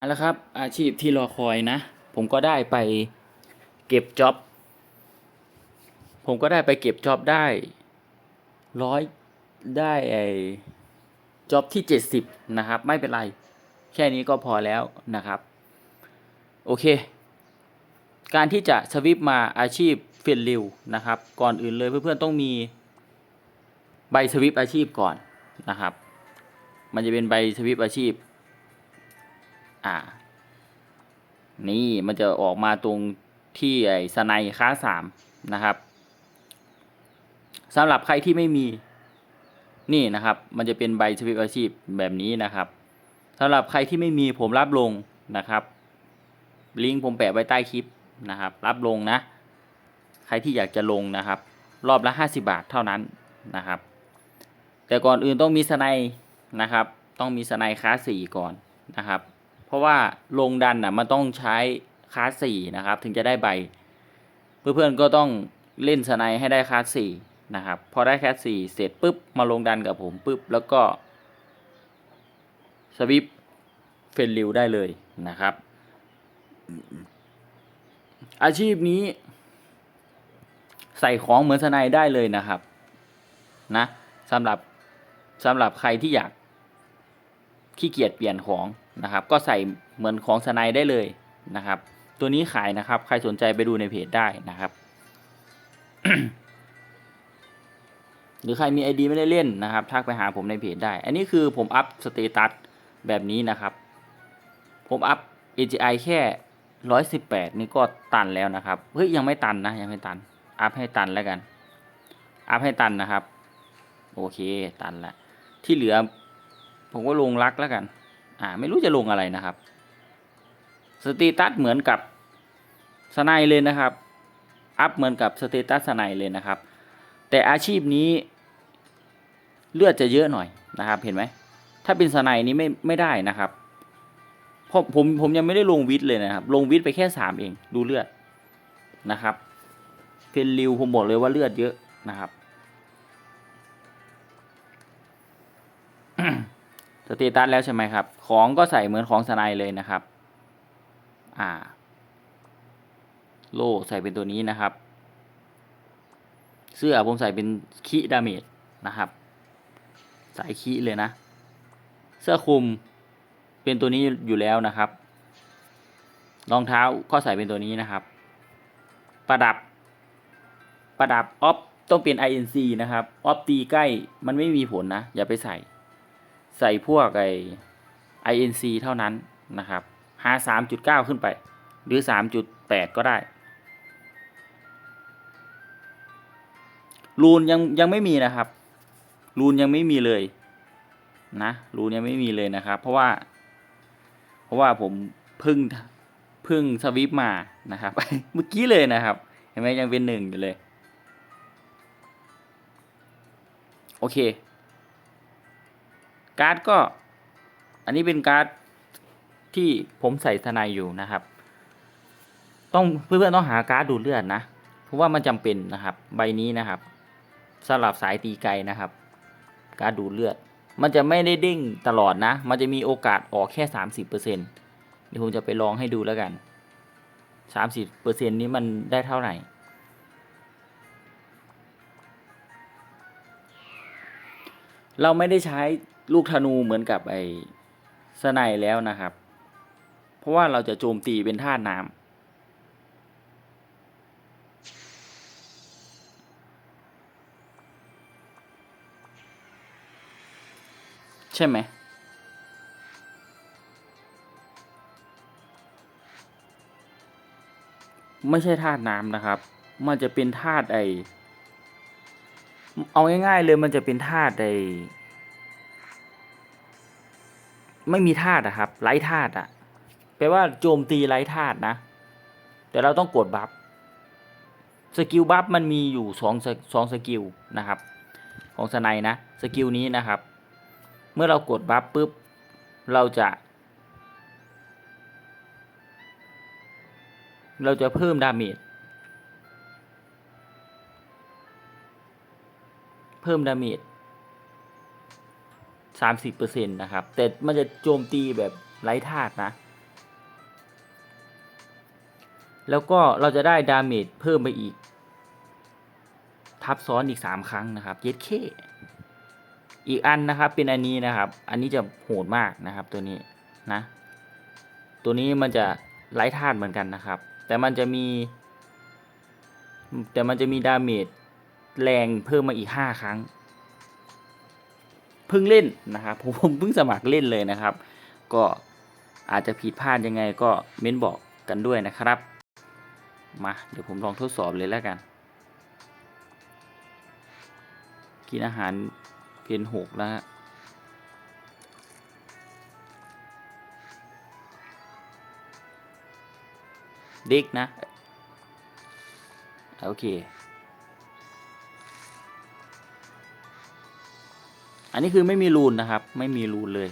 เอาละครับ อาชีพที่รอคอยนะ ผมก็ได้ไปเก็บจ็อบ ผมก็ได้ไปเก็บจ็อบได้ร้อยได้ไอ้จ็อบที่เจ็ดสิบนะครับ ไม่เป็นไร แค่นี้ก็พอแล้วนะครับ โอเค การที่จะสวิปมาอาชีพเฟรนริวนะครับ ก่อนอื่นเลยเพื่อนๆต้องมีใบสวิปอาชีพก่อนนะครับ มันจะเป็นใบสวิปอาชีพ อ่า นี่มันจะออกมาตรงที่ไอ้สไนค้าสามนะครับสำหรับใครที่ไม่มีนี่นะครับ มันจะเป็นใบสวิปอาชีพแบบนี้นะครับสำหรับใครที่ไม่มีผมรับลงนะครับ ลิงก์ผมแปะไว้ใต้คลิปนะครับ รับลงนะ ใครที่อยากจะลงนะครับ รอบละ 50 บาทเท่านั้นนะครับ แต่ก่อนอื่นต้องมีสไนนะครับ ต้องมีสไนคลาสี่ก่อนนะครับ เพราะว่าลงดันอะมันต้องใช้คลาสสี่นะครับ ถึงจะได้ใบ เพื่อนๆก็ต้องเล่นสไนให้ได้คลาสสี่นะครับ พอได้คลาสสี่เสร็จปุ๊บมาลงดันกับผมปุ๊บแล้วก็สวิปเฟนริวได้เลยนะครับ อาชีพนี้ ใส่ของเหมือนสไนได้เลยนะครับนะสำหรับสำหรับใครที่อยากขี้เกียจเปลี่ยนของ นะครับ ก็ใส่เหมือนของสไนได้เลยนะครับ ตัวนี้ขายนะครับ ใครสนใจไปดูในเพจได้นะครับ หรือใครมีไอดีไม่ได้เล่นนะครับทักไปหาผมในเพจได้ อันนี้คือผมอัพสเตตัสแบบนี้นะครับ ผมอัพ AGI แค่ร้อยสิบแปดนี่ก็ตันแล้วนะครับ เฮ้ยยังไม่ตันนะยังไม่ตัน อัพให้ตันแล้วกัน อัพให้ตันนะครับ โอเคตันละ ที่เหลือ ผมก็ลงรักแล้วกัน อ่า ไม่รู้จะลงอะไรนะครับ สเตตัสเหมือนกับสไนเลยนะครับ อัพเหมือนกับสเตตัสสไนเลยนะครับ แต่อาชีพนี้เลือดจะเยอะหน่อยนะครับ เห็นไหม ถ้าเป็นสไนนี้ไม่ไม่ได้นะครับเพราะผมผมยังไม่ได้ลงวิทเลยนะครับ ลงวิทไปแค่สามเอง ดูเลือดนะครับเพนริวผมบอกเลยว่าเลือดเยอะนะครับ สเตตัสแล้วใช่ไหมครับ ของก็ใส่เหมือนของสไนเลยนะครับ อ่า โล่ใส่เป็นตัวนี้นะครับ เสื้อผมใส่เป็นคีดาเมจนะครับ สายคีเลยนะ เสื้อคลุมเป็นตัวนี้อยู่แล้วนะครับ รองเท้าก็ใส่เป็นตัวนี้นะครับ ประดับ ประดับออฟต้องเป็น INC นะครับ ออฟตีใกล้มันไม่มีผลนะ อย่าไปใส่ ใส่พวกไอ INC เท่านั้นนะครับ หา 3.9 ขึ้นไป หรือ 3.8 ก็ได้ รูนยังยังไม่มีนะครับ รูนยังไม่มีเลยนะรูนยังไม่มีเลยนะครับ เพราะว่า เพราะว่าผมเพึ่งเพึ่งสวิปมานะครับ เมื่อกี้เลยนะครับ เห็นไหมยังเป็นหนึ่งอยู่เลย โอเค การ์ดก็ อันนี้เป็นการ์ดที่ผมใส่ทนายอยู่นะครับ ต้องเพื่อนๆต้องหาการ์ดดูดเลือดนะ เพราะว่ามันจำเป็นนะครับ ใบนี้นะครับสำหรับสายตีไกลนะครับ การ์ดดูดเลือด มันจะไม่ได้เด้งตลอดนะ มันจะมีโอกาสออกแค่สามสิบเปอร์เซ็นเดี๋ยวผมจะไปลองให้ดูแล้วกันสามสิบเปอร์เซ็นนี้มันได้เท่าไหร่เราไม่ได้ใช้ ลูกธนูเหมือนกับไอ้สไนแล้วนะครับ เพราะว่าเราจะโจมตีเป็นท่าตุน้ำใช่ไหม ไม่ใช่ธาตุน้ำนะครับ มันจะเป็นธาตุไอ เอาง่ายๆเลยมันจะเป็นธาตุไอ ไม่มีธาตุอะครับไร้ธาตุอะแปลว่าโจมตีไร้ธาตุนะ แต่เราต้องกดบัฟสกิลบัฟมันมีอยู่สองสองสกิลนะครับ ของสไนนะสกิลนี้นะครับ เมื่อเรากดบัฟปุ๊บเราจะ เราจะเพิ่มดาเมจเพิ่มดาเมจ สามสิบเปอร์เซ็นต์นะครับ แต่มันจะโจมตีแบบไร้ธาตุนะ แล้วก็เราจะได้ดาเมจเพิ่มไปอีก ทับซ้อนอีกสามครั้งนะครับเย็ดเคอีกอันนะครับเป็นอันนี้นะครับ อันนี้จะโหดมากนะครับตัวนี้นะ ตัวนี้มันจะไร้ธาตุเหมือนกันนะครับ แต่มันจะมี แต่มันจะมีดาเมจแรงเพิ่มมาอีกห้าครั้ง เพิ่งเล่นนะครับผมผมเพิ่งสมัครเล่นเลยนะครับ ก็อาจจะผิดพลาดยังไงก็เม้นบอกกันด้วยนะครับมาเดี๋ยวผมลองทดสอบเลยแล้วกัน กินอาหารเพนหกแล้วฮะเด็กนะ โอเค อันนี้คือไม่มีรูนนะครับ ไม่มีรูนเลย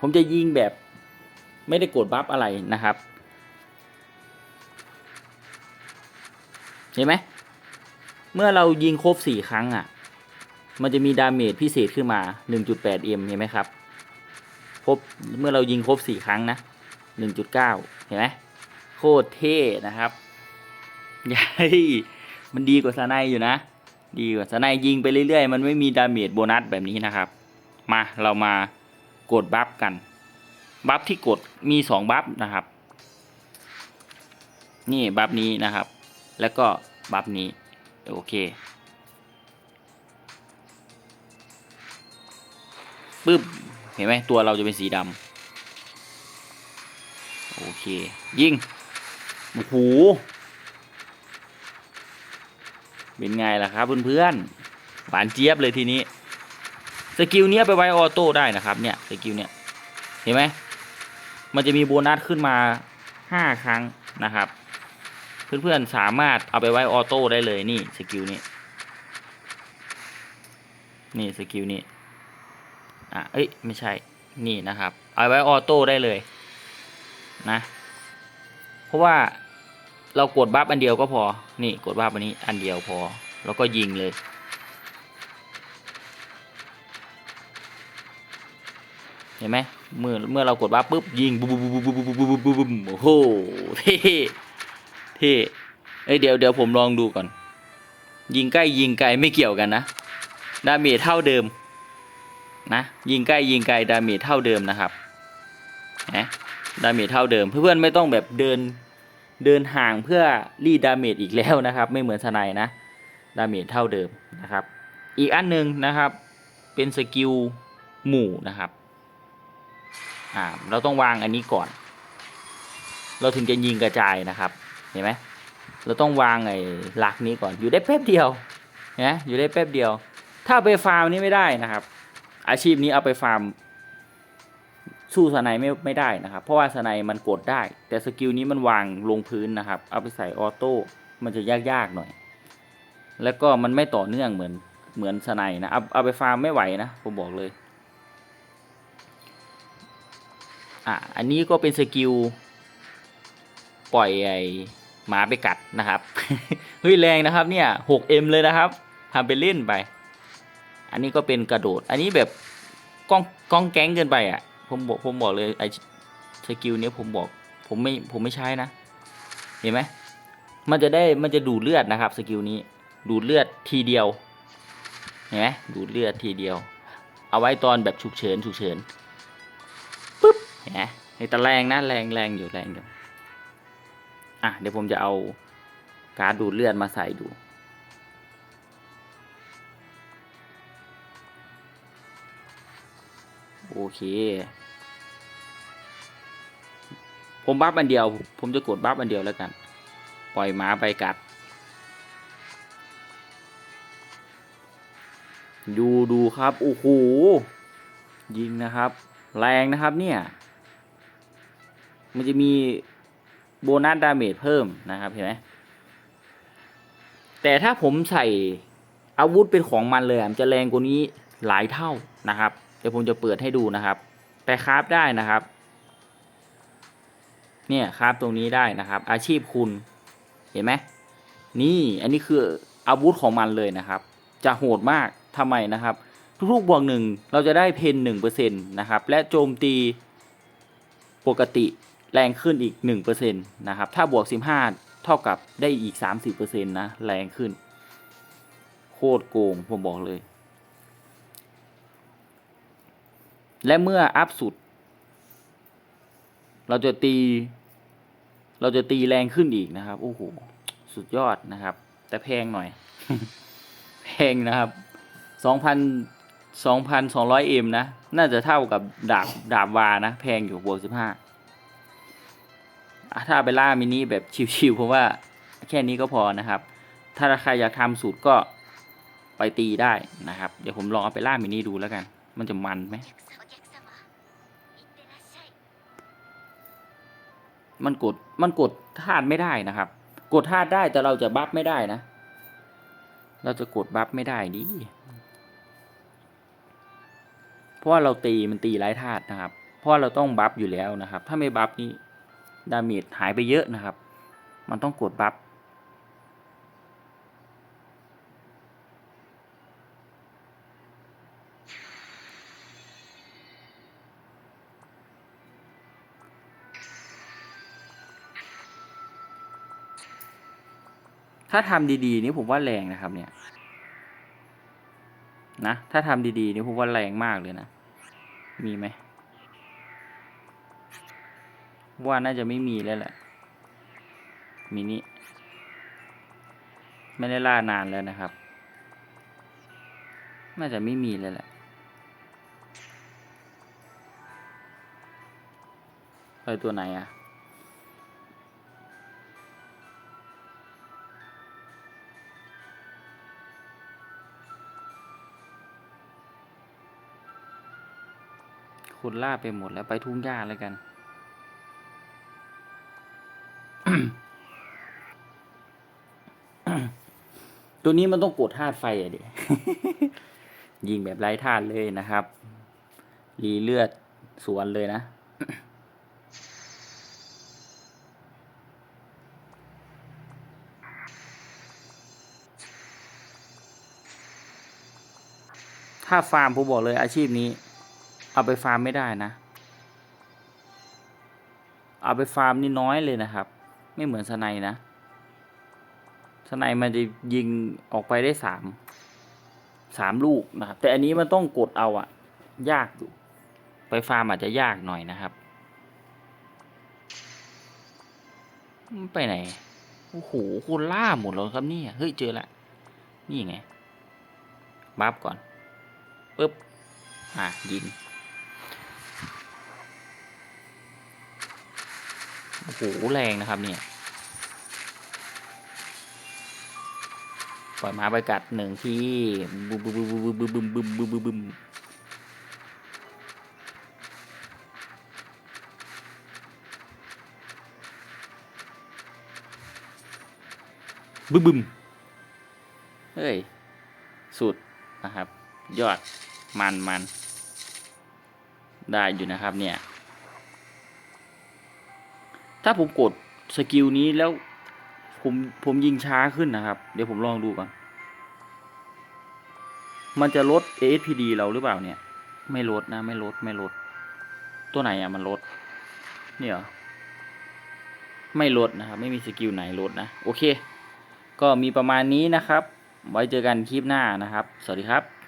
ผมจะยิงแบบไม่ได้กดบัฟอะไรนะครับ เห็นไหม เมื่อเรายิงครบสี่ครั้งอะ มันจะมีดาเมจพิเศษขึ้นมา 1.8m เห็นไหมครับ ครบ เมื่อเรายิงครบสี่ครั้งนะ 1.9 เห็นไหม โคตรเท่นะครับยัยมันดีกว่าสไนอยู่นะ ดีกว่าสไนยิงไปเรื่อยๆ มันไม่มีดาเมจโบนัสแบบนี้นะครับ มาเรามากดบัฟกัน บัฟที่กดมีสองบัฟนะครับ นี่บัฟนี้นะครับ แล้วก็บัฟนี้ โอเคปึ๊บ เห็นไหมตัวเราจะเป็นสีดำโอเค ยิง โอ้โห เป็นไงล่ะครับเพื่อนๆหวานเจี๊ยบเลยทีนี้สกิลเนี้ยไปไว้ออโต้ได้นะครับเนี่ยสกิลเนี้ยเห็นไหมมันจะมีโบนัสขึ้นมาห้าครั้งนะครับ เพื่อนๆสามารถเอาไปไว้ออโต้ได้เลยนี่สกิลนี้นี่สกิลนี้อะเอ้ยไม่ใช่นี่นะครับ เอาไว้ออโต้ได้เลยนะ เพราะว่า เรากดบัฟอันเดียวก็พอ นี่กดบัฟอันนี้อันเดียวพอ แล้วก็ยิงเลย เห็นไหมเมื่อเมื่อเรากดบัฟปุ๊บยิงบุบบุบบุบบุบบุบบุบบุโอ้โหเท่เท่เอ้เดี๋ยวเดี๋ยวผมลองดูก่อน ยิงใกล้ยิงไกลไม่เกี่ยวกันนะ ดาเมจเท่าเดิม นะ ยิงใกล้ยิงไกลดาเมจเท่าเดิมนะครับนะดาเมจเท่าเดิม เพื่อนๆไม่ต้องแบบเดิน เดินห่างเพื่อรีดดาเมจอีกแล้วนะครับ ไม่เหมือนสไนนะดาเมจเท่าเดิมนะครับ อีกอันหนึ่งนะครับเป็นสกิลหมู่นะครับอ่าเราต้องวางอันนี้ก่อน เราถึงจะยิงกระจายนะครับเห็นไหมเราต้องวางไอ้หลักนี้ก่อนอยู่ได้แป๊บเดียวเนไหมอยู่ได้แป๊บเดียว ถ้าเอาไปฟาร์มนี่ไม่ได้นะครับ อาชีพนี้เอาไปฟาร์ม สู้สไนไม่ไม่ได้นะครับ เพราะว่าสไนมันกดได้ แต่สกิลนี้มันวางลงพื้นนะครับ เอาไปใส่ออโต้มันจะยากๆหน่อย แล้วก็มันไม่ต่อเนื่องเหมือนเหมือนสไนนะเอาเอาไปฟาร์มไม่ไหวนะผมบอกเลยอะอันนี้ก็เป็นสกิลปล่อยไอหมาไปกัดนะครับเฮ้ยแรงนะครับเนี่ย 6M เลยนะครับทำไปเล่นไป อันนี้ก็เป็นกระโดด อันนี้แบบก้องก้องแก๊งเกินไปอะ ผมบอกผมบอกเลยไอสกิลเนี้ยผมบอกผมไม่ผมไม่ใช้นะ เห็นไหมมันจะได้มันจะดูดเลือดนะครับสกิลนี้ ดูดเลือดทีเดียวเห็นไหมดูดเลือดทีเดียว เอาไว้ตอนแบบฉุกเฉินฉุกเฉินปุ๊บเห็นไหมแต่แรงนะแรงแรงอยู่แรงอยู่อะเดี๋ยวผมจะเอาการ์ดดูดเลือดมาใส่ดู โอเค ผมบัฟอันเดียว ผมจะกดบัฟอันเดียวแล้วกัน ปล่อยหมาไปกัด ดูดูครับ โอ้โห ยิงนะครับ แรงนะครับเนี่ย มันจะมีโบนัสดาเมจเพิ่มนะครับเห็นไหมแต่ถ้าผมใส่อาวุธเป็นของมันเลยมันจะแรงกว่านี้หลายเท่านะครับ เดี๋ยวผมจะเปิดให้ดูนะครับแต่คราฟได้นะครับ เนี่ยคราฟตรงนี้ได้นะครับ อาชีพคุณเห็นไหมนี่อันนี้คืออาวุธของมันเลยนะครับ จะโหดมากทำไมนะครับ ทุกๆบวกหนึ่งเราจะได้เพนหนึ่งเปอร์เซ็นต์นะครับ และโจมตีปกติแรงขึ้นอีกหนึ่งเปอร์เซ็นตนะครับ ถ้าบวกสิบห้าเท่ากับได้อีกสามสิบเปอร์เซ็นต์นะ แรงขึ้น โคตรโกงผมบอกเลย และเมื่ออัพสุด เราจะตี เราจะตีแรงขึ้นอีกนะครับ โอ้โห สุดยอดนะครับ แต่แพงหน่อย แพงนะครับสองพันสองพันสองร้อยเอ็มนะ น่าจะเท่ากับดาบดาบวานะ แพงอยู่บวกสิบห้าถ้าไปล่ามินิแบบชิวๆเพราะว่าแค่นี้ก็พอนะครับ ถ้าใครอยากทำสูตรก็ไปตีได้นะครับ เดี๋ยวผมลองเอาไปล่ามินิดูแล้วกัน มันจะมันไหม มันกดมันกดธาตุไม่ได้นะครับ กดธาตุได้แต่เราจะบัฟไม่ได้นะ เราจะกดบัฟไม่ได้ดิเพราะาเราตีมันตีไร้ธาตุนะครับ เพราะาเราต้องบัฟอยู่แล้วนะครับ ถ้าไม่บัฟนี่ดาเมจหายไปเยอะนะครับ มันต้องกดบัฟ ถ้าทำดีๆนี่ผมว่าแรงนะครับ เนี่ย นะ ถ้าทำดีๆนี่ผมว่าแรงมากเลยนะ มีไหม ว่าน่าจะไม่มีแล้วแหละ มินิไม่ได้ล่านานแล้วนะครับ น่าจะไม่มีแล้วแหละ ไปตัวไหนอะ คนล่าไปหมดแล้วไปทุ่งหญ้าแล้วกัน ตัวนี้มันต้องกดธาตุไฟอะเดี๋ยยิงแบบไร้ธาตุเลยนะครับ รีเลือดสวนเลยนะถ้าฟาร์มผมบอกเลยอาชีพนี้ เอาไปฟาร์มไม่ได้นะ เอาไปฟาร์มนี่น้อยเลยนะครับ ไม่เหมือนสไนนะสไนมันจะยิงออกไปได้สามสามลูกนะครับ แต่อันนี้มันต้องกดเอาอะยากอยู่ ไปฟาร์มอาจจะยากหน่อยนะครับ ไปไหน โอ้โหคุณล่าหมดแล้วครับนี่เฮ้ยเจอละ นี่ไง บัฟก่อนปึ๊บอะยิง โอ้โหแรงนะครับเนี่ยปล่อยหมาไปกัดหนึ่งทีบึมบึมบึมบึมบึมบึมบึมบึมบึมบึมบึมเฮ้ย สุดนะครับ ยอดมันมันได้อยู่นะครับเนี่ย ถ้าผมกดสกิลนี้แล้วผมผมยิงช้าขึ้นนะครับ เดี๋ยวผมลองดูก่อน มันจะลด ASPD เราหรือเปล่าเนี่ย ไม่ลดนะ ไม่ลดไม่ลด ตัวไหนอะมันลด เนี่ยเหรอไม่ลดนะครับ ไม่มีสกิลไหนลดนะ โอเค ก็มีประมาณนี้นะครับ ไว้เจอกันคลิปหน้านะครับ สวัสดีครับ